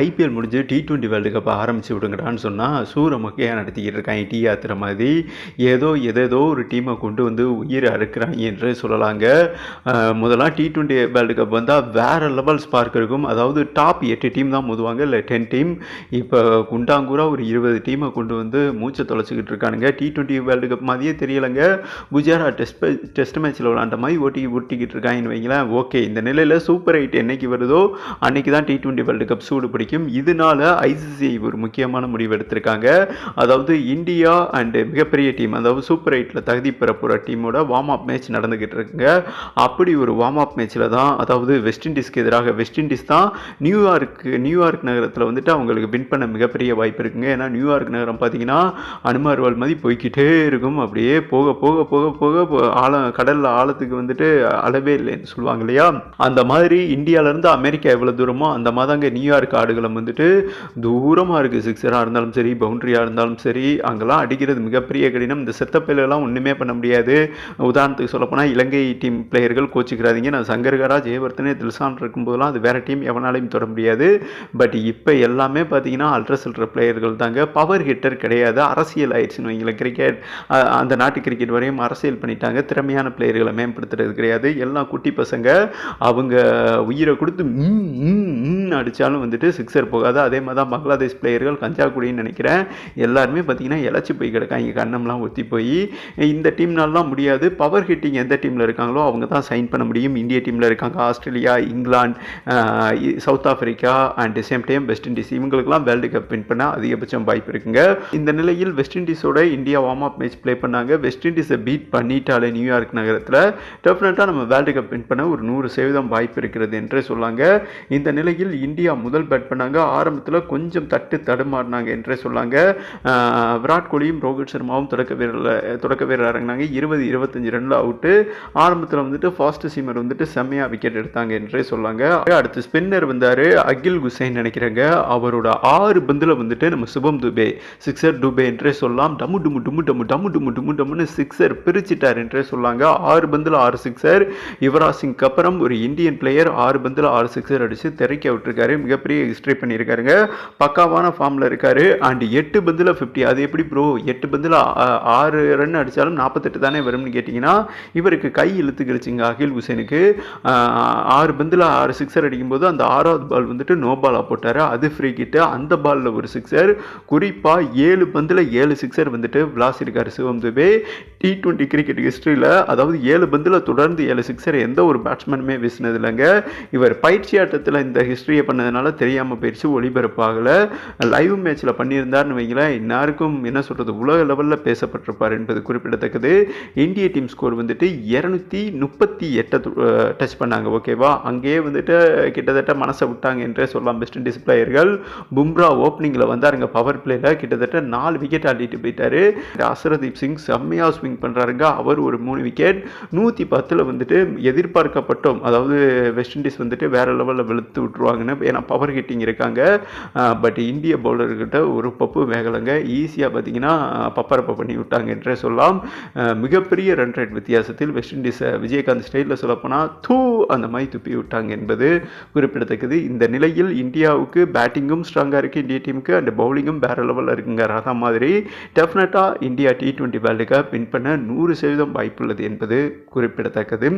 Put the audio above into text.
IPL முடிஞ்சு T twenty world cup ஆரம்பிச்சு விடுங்கடான்னு சொன்னால் சூரமொக்கையாக நடத்திக்கிட்டு இருக்காங்க டீ ஆத்துற மாதிரி. ஏதோ எதேதோ ஒரு டீமை கொண்டு வந்து உயிர் அறுக்கிறாங்க என்று சொல்லலாங்க. முதலாம் டி டுவெண்ட்டி வேர்ல்டு கப் வந்தால் வேறு லெவல் ஸ்பார்க் இருக்கும் அதாவது டாப் எட்டு டீம் தான் மோதுவாங்க. இல்லை டென் டீம் இப்போ குண்டாங்கூரா ஒரு இருபது டீமை கொண்டு வந்து மூச்சை தொலைச்சிக்கிட்டு இருக்கானுங்க. டி டுவெண்ட்டி வேர்ல்டு கப் மாதிரியே தெரியலைங்க. குஜராத் டெஸ்ட் டெஸ்ட் மேட்ச்சில் விளாண்ட மாதிரி ஓட்டி ஓட்டிக்கிட்டு இருக்காங்கன்னு வைங்களேன். ஓகே இந்த நிலையில் சூப்பர் எயிட் என்னைக்கு வருதோ அன்னைக்கு தான் டி டுவெண்ட்டி வேர்ல்டு கப் சூடு பிடிக்கும். இதனால ஐசிசி ஒரு முக்கியமான முடிவு எடுத்திருக்காங்க. அதாவது இந்தியா அண்டு மிகப்பெரிய டீம் அதாவது சூப்பர் எயிட்டில் தகுதி பெற போகிற டீமோட வார்ம் அப் மேட்ச் நடந்துக்கிட்டு இருக்குங்க. அப்படி ஒரு வார்ம் அப் மேட்ச்சில் தான் அதாவது வெஸ்ட் இண்டீஸ்க்கு எதிராக வெஸ்ட் இண்டீஸ் தான் நியூயார்க் நியூயார்க் நகரத்தில் வந்துட்டு அவங்களுக்கு வின் பண்ண மிகப்பெரிய வாய்ப்பு இருக்குங்க. ஏன்னா நியூயார்க் நகரம் பார்த்தீங்கன்னா அனுமார்வால் மாதிரி போய்க்கிட்டே இருக்கும். அப்படியே போக போக போக போக ஆழம் கடலில் ஆழத்துக்கு வந்துட்டு அளவே இல்லைன்னு சொல்லுவாங்க இல்லையா? அந்த மாதிரி இந்தியாவிலேருந்து அமெரிக்கா எவ்வளோ தூரமோ அந்த மாதிரி நியூயார்க் ஆடுகளம் வந்துட்டு தூரமாக இருக்குது சிக்ஸராக இருந்தாலும் சரி பவுண்டரியாக இருந்தாலும் சரி அங்கெல்லாம் அடிக்கிறது மிகப்பெரிய கடினம். இந்த செத்தப்பையிலலாம் ஒன்றுமே பண்ண முடியாது. உதாரணத்துக்கு சொல்லப்போனால் இலங்கை டீம் பிளேயர்கள் கோச்சிக்கிறாதீங்க. நான் சங்கர்கரா ஜெயவர்த்தனே தில்சான் இருக்கும்போதெல்லாம் அது வேறு டீம் எவனாலையும் தொட முடியாது. பட் இப்போ எல்லாமே பார்த்தீங்கன்னா அல்ட்ரா சில்ட்ர பிளேயர்கள் தாங்க. பவர் ஹிட்டர் கிடையாது. அரசியல் ஆயிடுச்சுன்னு வைங்களேன். கிரிக்கெட் அந்த நாட்டு கிரிக்கெட் வரையும் அரசியல் பண்ணிட்டாங்க. திறமையான பிளேயர்களை மேம்படுத்துறது கிடையாது. எல்லாம் குட்டி பசங்க அவங்க உயிரை கொடுத்து ஸ்பின் அடித்தாலும் வந்துட்டு சிக்ஸர் போகாது. அதே மாதிரி தான் பங்களாதேஷ் பிளேயர்கள் கஞ்சாக்குடின்னு நினைக்கிறேன். எல்லாருமே பார்த்தீங்கன்னா இழைச்சி போய் கிடக்காங்க. கண்ணம்லாம் ஒத்தி போய். இந்த டீம்னாலாம் முடியாது. பவர் ஹிட்டிங் எந்த டீமில் இருக்காங்களோ அவங்க தான் சைன் பண்ண முடியும். இந்திய டீமில் இருக்காங்க. Australia England South Africa and same time West Indies இவங்களுக்குலாம் வேர்ல்டு கப் வின் பண்ண அதிகபட்சம் வாய்ப்பு இருக்குங்க. இந்த நிலையில் West இண்டீஸோட India warm up match play பண்ணாங்க. வெஸ்ட் இண்டீஸை பீட் பண்ணிட்டாலே நியூயார்க் நகரத்தில். டெஃபினட்டாக நம்ம வேர்ல்டு கப் வின் பண்ண ஒரு நூறு சதவீதம் வாய்ப்பு இருக்கிறது என்று சொல்லாங்க. இந்த நிலையில் இந்தியா முதல் பேட் பண்ணாங்க. ஆரம்பத்தில் கொஞ்சம் தட்டு தடுமாறினாங்க என்றே சொல்லாங்க. விராட் கோலியும் ரோஹித் சர்மாவும் தொடக்க வீரரில் தொடக்க வீரர் இறங்கினாங்க. இருபது இருபத்தஞ்சு ரன்ல அவுட்டு ஆரம்பத்தில் வந்துட்டு ஃபாஸ்ட் சீமர் வந்துட்டு செம்மையாக விக்கெட் எடுத்தாங்க என்றே சொல்லாங்க. அடுத்து ஸ்பின்னர் வந்தார் அகில் குசைன் நினைக்கிறாங்க. அவரோட ஆறு பந்தில் வந்துட்டு நம்ம சுபம் துபே சிக்ஸர் டுபே என்றே சொல்லலாம். டமு டுமு டுமு டமு டமு டுமு டுமு டமுன்னு சிக்ஸர் பிரிச்சிட்டார் என்றே சொல்லாங்க. ஆறு பந்தில் ஆறு சிக்ஸர் யுவராஜ் சிங்க்கு அப்புறம் ஒரு இந்தியன் பிளேயர் ஆறு பந்தில் ஆறு சிக்ஸர் அடித்து தெறிக்க போட்டிருக்காரு மிகப்பெரிய ஹிஸ்ட்ரி பண்ணியிருக்காருங்க. பக்காவான ஃபார்மில் இருக்காரு. அண்ட் எட்டு பந்தில் ஃபிஃப்டி அது எப்படி ப்ரோ எட்டு பந்தில் ஆறு ரன் அடித்தாலும் நாற்பத்தெட்டு தானே வரும்னு கேட்டிங்கன்னா இவருக்கு கை இழுத்துக்கிருச்சுங்க அகில் ஹுசேனுக்கு ஆறு பந்தில் ஆறு சிக்ஸர் அடிக்கும்போது அந்த ஆறாவது பால் வந்துட்டு நோ பாலாக போட்டார். அது ஃப்ரீ கிட்டு அந்த பாலில் ஒரு சிக்ஸர் குறிப்பாக ஏழு பந்தில் ஏழு சிக்ஸர் வந்துட்டு விளாசிருக்காரு Shivam Dube. T twenty cricket ஹிஸ்ட்ரியில் அதாவது ஏழு பந்தில் தொடர்ந்து ஏழு சிக்ஸர் எந்த ஒரு பேட்ஸ்மேனுமே வீசினது இல்லைங்க. இவர் பயிற்சி ஆட்டத்தில் இந்த ஹிஸ்ட்ரி ஹிஸ்ட்ரியை பண்ணதுனால தெரியாமல் போயிடுச்சு ஒளிபரப்பாகலை. லைவ் மேட்ச்சில் பண்ணியிருந்தாருன்னு வைங்களேன் எல்லாருக்கும் என்ன சொல்கிறது உலக லெவலில் பேசப்பட்டிருப்பார் என்பது குறிப்பிடத்தக்கது. இந்திய டீம் ஸ்கோர் வந்துட்டு இரநூத்தி முப்பத்தி எட்டை டச் பண்ணாங்க ஓகேவா அங்கேயே வந்துட்டு கிட்டத்தட்ட மனசை விட்டாங்க என்றே சொல்லலாம். பெஸ்ட் இண்டீஸ் பிளேயர்கள் பும்ரா ஓப்பனிங்கில் வந்தாருங்க பவர் பிளேயில் கிட்டத்தட்ட நாலு விக்கெட் ஆடிட்டு போயிட்டாரு. அசரதீப் சிங் செம்மையாக ஸ்விங் பண்ணுறாருங்க அவர் ஒரு மூணு விக்கெட் நூற்றி பத்தில் வந்துட்டு எதிர்பார்க்கப்பட்டோம். அதாவது வெஸ்ட் இண்டீஸ் வந்துட்டு வேற லெவலில் வெளுத்து விட்டுருவாங்கன்னு ஏன்னா பவர் ஹிட்டிங் இருக்காங்க. பட் இந்திய பவுலர்கிட்ட ஒரு பப்பு வேகலைங்க. ஈஸியாக பார்த்தீங்கன்னா பப்பரப்ப பண்ணி விட்டாங்க என்றே சொல்லலாம். மிகப்பெரிய ரன் ரேட் வித்தியாசத்தில் வெஸ்ட் இண்டீஸை விஜயகாந்த் ஸ்டைலில் சொல்லப்போனால் தூ அந்த மாதிரி துப்பி விட்டாங்க என்பது குறிப்பிடத்தக்கது. இந்த நிலையில் இந்தியாவுக்கு பேட்டிங்கும் ஸ்ட்ராங்காக இருக்குது இந்திய டீமுக்கு அண்ட் பவுலிங்கும் வேற லெவலில் இருக்குங்க. ரதா மாதிரி டெஃபினட்டாக India T twenty world cup win பண்ண நூறு சதவீதம் வாய்ப்புள்ளது என்பது குறிப்பிடத்தக்கது.